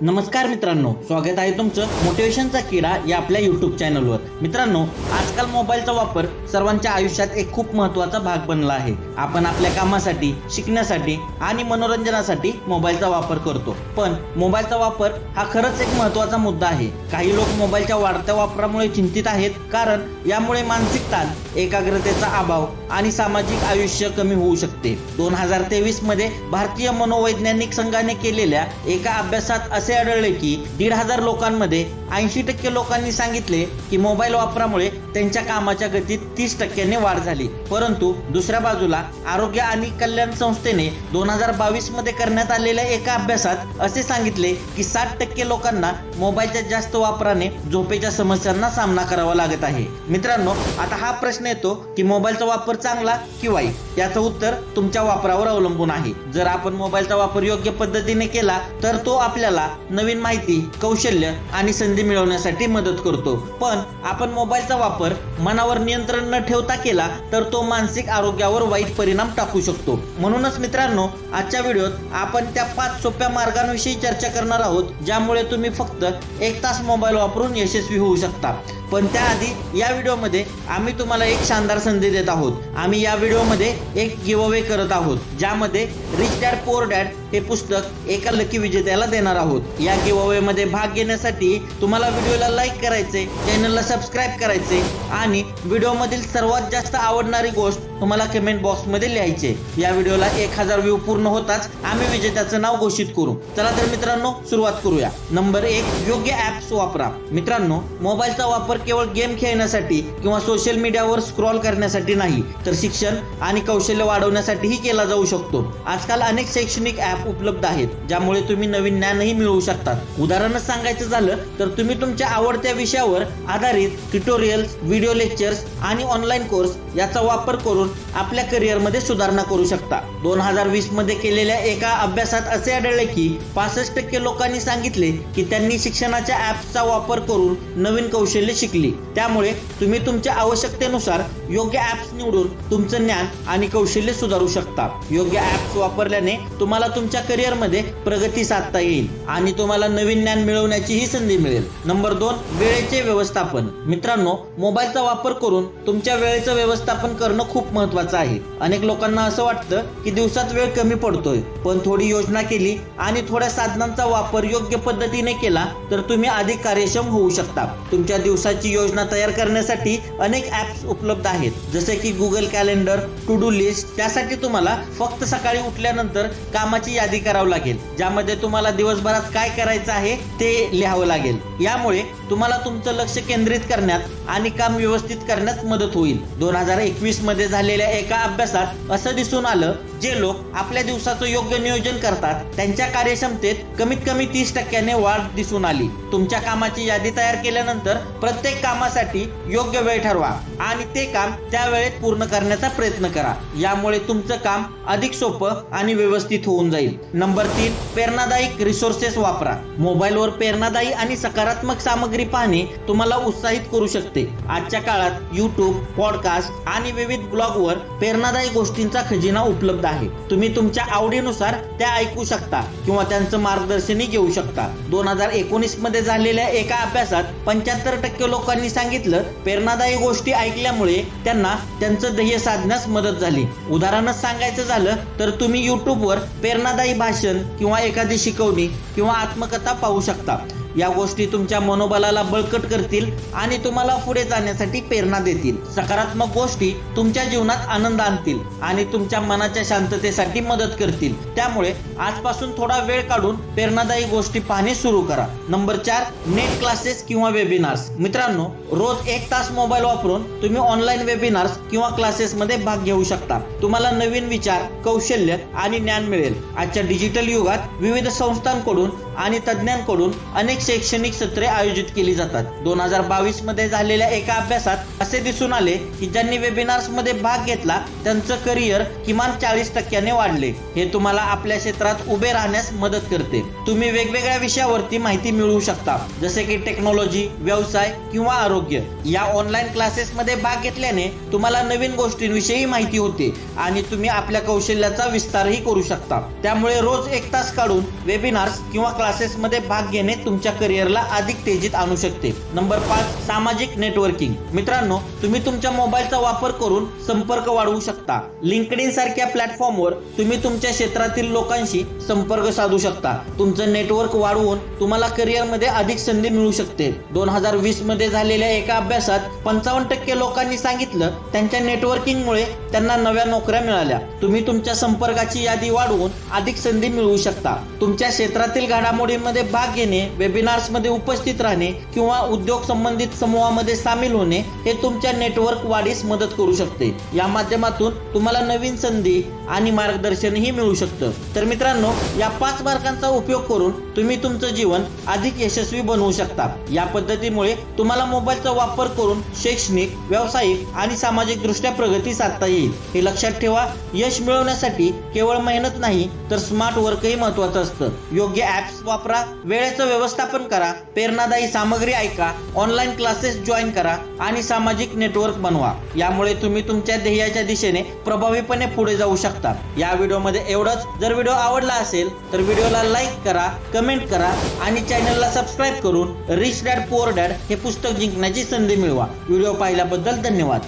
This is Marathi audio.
नमस्कार मित्रांनो स्वागत आहे तुमचं मोटिवेशनचा किडा या आपल्या युट्यूब चॅनलवर मित्रांनो आजकाल मोबाईलचा वापर सर्वांच्या आयुष्यात एक खूप महत्त्वाचा भाग बनला आहे. आपण आपल्या कामासाठी शिकण्यासाठी आणि मनोरंजनासाठी मोबाईलचा वापर करतो. पण मोबाईलचा वापर हा खरंच एक महत्त्वाचा मुद्दा आहे. काही लोक मोबाईलच्या वाढत्या वापरामुळे चिंतित आहेत कारण यामुळे मानसिक ताण एकाग्रतेचा अभाव आणि सामाजिक आयुष्य कमी होऊ शकते. दोन हजार तेवीसमध्ये भारतीय मनोवैज्ञानिक संघाने केलेल्या एका अभ्यासात असे आढळले की दीड हजार लोकांमध्ये ऐंशी टक्के लोकांनी सांगितले की मोबाईल वापरामुळे त्यांच्या कामाच्या गतीत तीस टक्क्यांनी वाढ झाली. परंतु दुसऱ्या बाजूला आरोग्य आणि कल्याण संस्थेने दोन हजार बावीसमध्ये करण्यात आलेल्या एका अभ्यासात असे सांगितले की साठ टक्के लोकांना मोबाईलच्या जास्त वापराने झोपेच्या समस्यांना सामना करावा लागत आहे. मित्रांनो आता हा प्रश्न येतो की मोबाईलचा वापर चांगला की वाईट? याचं उत्तर तुमच्या वापरावर अवलंबून आहे. जर आपण मोबाईलचा वापर योग्य पद्धतीने केला तर तो आपल्याला नवीन माहिती कौशल्य आणि संधी मिळवण्यासाठी मदत करतो. पण आपण मोबाईलचा वापर मनावर नियंत्रण न ठेवता केला तर तो मानसिक आरोग्यावर वाईट परिणाम टाकू शकतो. म्हणूनच मित्रांनो आजच्या व्हिडिओत आपण त्या पाच सोप्या मार्गांविषयी चर्चा करणार आहोत ज्यामुळे तुम्ही फक्त एक तास मोबाईल वापरून यशस्वी होऊ शकता. पण त्याआधी या व्हिडिओमध्ये आम्ही तुम्हाला एक शानदार संधी देत आहोत. आम्ही या व्हिडिओमध्ये एक गिव अवे करत आहोत ज्यामध्ये रिच डॅड पोअर डॅड हे पुस्तक एका लकी विजेत्याला देणार आहोत. या गिव अवे मध्ये भाग घेण्यासाठी तुम्हाला व्हिडिओला लाईक करायचे चॅनलला सबस्क्राईब करायचे आणि व्हिडिओमधील सर्वात जास्त आवडणारी गोष्ट तुम्हाला कमेंट बॉक्समध्ये लिहायचे. या व्हिडिओला एक हजार व्ह्यू पूर्ण होताच. आम्ही विजेत्याचं नाव घोषित करू. चला तर मित्रांनो सुरुवात करूया. नंबर एक योग्य ऍप्स वापरा. मित्रांनो मोबाईलचा वापर केवळ गेम खेळण्यासाठी किंवा सोशल मीडियावर स्क्रॉल करण्यासाठी नाही तर शिक्षण आणि कौशल्य वाढवण्यासाठीही केला जाऊ शकतो. आजकाल अनेक शैक्षणिक ऍप उपलब्ध आहेत ज्यामुळे तुम्ही नवीन ज्ञानही मिळवू शकतात. उदाहरणच सांगायचं झालं तर तुम्ही तुमच्या आवडत्या विषयावर आधारित ट्युटोरियल्स व्हिडिओ लेक्चर्स आणि ऑनलाईन कोर्स याचा वापर करून आपल्या करिअरमध्ये सुधारणा करू शकता. दोन हजार वीसमध्ये केलेल्या एका अभ्यासात असे आढळले की पासष्ट टक्के लोकांनी सांगितले की त्यांनी शिक्षणाच्या ऍप्सचा वापर करून नवीन कौशल्य शिकली. त्यामुळे तुम्ही तुमच्या आवश्यकतेनुसार योग्य ऍप्स निवडून तुमचं ज्ञान आणि कौशल्य सुधारू शकता. योग्य ऍप्स वापरल्याने तुम्हाला तुमच्या करिअरमध्ये प्रगती साधता येईल आणि तुम्हाला नवीन ज्ञान मिळवण्याचीही संधी मिळेल. नंबर दोन वेळेचे व्यवस्थापन. मित्रांनो मोबाईलचा वापर करून तुमच्या वेळेचं व्यवस्थापन करणं खूप महत्वाचं आहे. अनेक लोकांना असं वाटतं की दिवसात वेळ कमी पडतोय. पण थोडी योजना केली आणि थोड्या साधनांचा वापर योग्य पद्धतीने केला तर तुम्ही अधिक कार्यक्षम होऊ शकता. तुमच्या दिवसाची योजना तयार करण्यासाठी अनेक ऍप्स उपलब्ध आहेत. जसे की Google calendar to do list त्यासाठी तुम्हाला फक्त सकाळी उठल्यानंतर कामाची यादी करावी लागेल ज्यामध्ये तुम्हाला दिवसभरात काय करायचं आहे ते लिहावं लागेल. यामुळे तुम्हाला तुमचं लक्ष केंद्रित करण्यात आणि काम व्यवस्थित करण्यात मदत होईल. दोन हजार एकवीसमध्ये झाले झालेल्या एका अभ्यासात असं दिसून आलं जे लोक आपल्या दिवसाचं योग्य नियोजन करतात त्यांच्या कार्यक्षमतेत कमीत कमी तीस टक्क्याने वाढ दिसून आली. तुमच्या कामाची यादी तयार केल्यानंतर प्रत्येक कामासाठी योग्य वेळ ठरवा आणि ते काम त्या वेळेत पूर्ण करण्याचा प्रयत्न करा. यामुळे तुमचं काम अधिक सोपं आणि व्यवस्थित होऊन जाईल. नंबर तीन प्रेरणादायी रिसोर्सेस वापरा. मोबाईलवर प्रेरणादायी आणि सकारात्मक सामग्री पाहणे तुम्हाला उत्साहित करू शकते. आजच्या काळात युट्यूब पॉडकास्ट आणि विविध ब्लॉग ब्लॉगवर प्रेरणादायी गोष्टींचा खजिना उपलब्ध आहे. तुम्ही तुमच्या आवडीनुसार त्या ऐकू शकता किंवा त्यांचं मार्गदर्शनही घेऊ शकता. दोन हजार एकोणीसमध्ये झालेल्या एका अभ्यासात पंच्याहत्तर टक्के लोकांनी सांगितलं प्रेरणादायी गोष्टी ऐकल्यामुळे त्यांना त्यांचं ध्येय साधण्यास मदत झाली. उदाहरणच सांगायचं झालं तर तुम्ही युट्यूबवर प्रेरणादायी भाषण किंवा एखादी शिकवणी किंवा आत्मकथा पाहू शकता. या गोष्टी तुमच्या मनोबलाला बळकट करतील आणि तुम्हाला पुढे जाण्यासाठी प्रेरणा देतील. सकारात्मक गोष्टी तुमच्या जीवनात आनंद आणतील आणि तुमच्या मनाच्या शांततेसाठी मदत करतील. त्यामुळे आजपासून थोडा वेळ काढून प्रेरणादायी गोष्टी पाहणे सुरू करा. नंबर चार नेट क्लासेस किंवा वेबिनार्स मित्रांनो रोज एक तास मोबाईल वापरून तुम्ही ऑनलाईन वेबिनार्स किंवा क्लासेस मध्ये भाग घेऊ शकता. तुम्हाला नवीन विचार कौशल्य आणि ज्ञान मिळेल. आजच्या डिजिटल युगात विविध संस्थांकडून आणि तज्ज्ञांकडून अनेक शैक्षणिक सत्रे आयोजित केली जातात. दोन हजार बावीसमध्ये झालेल्या एका अभ्यासात असे दिसून आले की ज्यांनी वेबिनार्समध्ये भाग घेतला त्यांचं करिअर किमान चाळीस टक्क्याने वाढले. हे तुम्हाला आपल्या क्षेत्रात उभे राहण्यास मदत करते. तुम्ही वेगवेगळ्या विषयावरती माहिती मिळवू शकता जसे की टेक्नॉलॉजी व्यवसाय किंवा आरोग्य. या ऑनलाईन क्लासेस मध्ये भाग घेतल्याने तुम्हाला नवीन गोष्टींविषयी माहिती होते आणि तुम्ही आपल्या कौशल्याचा विस्तारही करू शकता. त्यामुळे रोज एक तास काढून वेबिनार्स किंवा क्लासेसमध्ये भाग घेणे तुमच्या करिअरला अधिक तेजीत आणू शकते. नंबर पाच सामाजिक नेटवर्किंग मित्रांनो तुम्ही तुमच्या मोबाईलचा वापर करून संपर्क वाढवू शकता. लिंकडिन सारख्या प्लॅटफॉर्मवर तुम्ही तुमच्या क्षेत्रातील लोकांशी संपर्क साधू शकता. तुमचं नेटवर्क वाढवून तुम्हाला करिअरमध्ये अधिक संधी मिळू शकते. दोन हजार वीसमध्ये झालेल्या एका अभ्यासात पंचावन्न टक्के लोकांनी सांगितलं त्यांच्या नेटवर्किंगमुळे त्यांना नव्या नोकऱ्या मिळाल्या. तुम्ही तुमच्या संपर्काची यादी वाढवून अधिक संधी मिळवू शकता. तुमच्या क्षेत्रातील घडामोडींमध्ये भाग घेणे वेब वेबिनार्समध्ये उपस्थित राहणे किंवा उद्योग संबंधित समूहामध्ये सामील होणे हे तुमच्या नेटवर्क वाढीस मदत करू शकते. या माध्यमातून तुम्हाला नवीन संधी आणि मार्गदर्शनही मिळू शकतं. तर मित्रांनो या पाच मार्गांचा उपयोग करून तुम्ही तुमचं जीवन अधिक यशस्वी बनवू शकता. या पद्धतीमुळे तुम्हाला मोबाईलचा वापर करून शैक्षणिक व्यावसायिक आणि सामाजिक दृष्ट्या प्रगती साधता येईल. हे लक्षात ठेवा यश मिळवण्यासाठी केवळ मेहनत नाही तर स्मार्ट वर्कही महत्वाचं असतं. योग्य ऍप्स वापरा वेळेचं व्यवस्थापन करा. प्रेरणादायी सामग्री ऐका. ऑनलाईन क्लासेस जॉईन करा आणि सामाजिक नेटवर्क बनवा. यामुळे तुम्ही तुमच्या ध्येयाच्या दिशेने प्रभावीपणे पुढे जाऊ शकता. या व्हिडिओमध्ये एवढंच. जर व्हिडिओ आवडला असेल तर व्हिडिओला लाईक करा कमेंट करा आणि चॅनलला सबस्क्राईब करून रिच डॅड पोअर डॅड हे पुस्तक जिंकण्याची संधी मिळवा. व्हिडिओ पाहिल्याबद्दल धन्यवाद.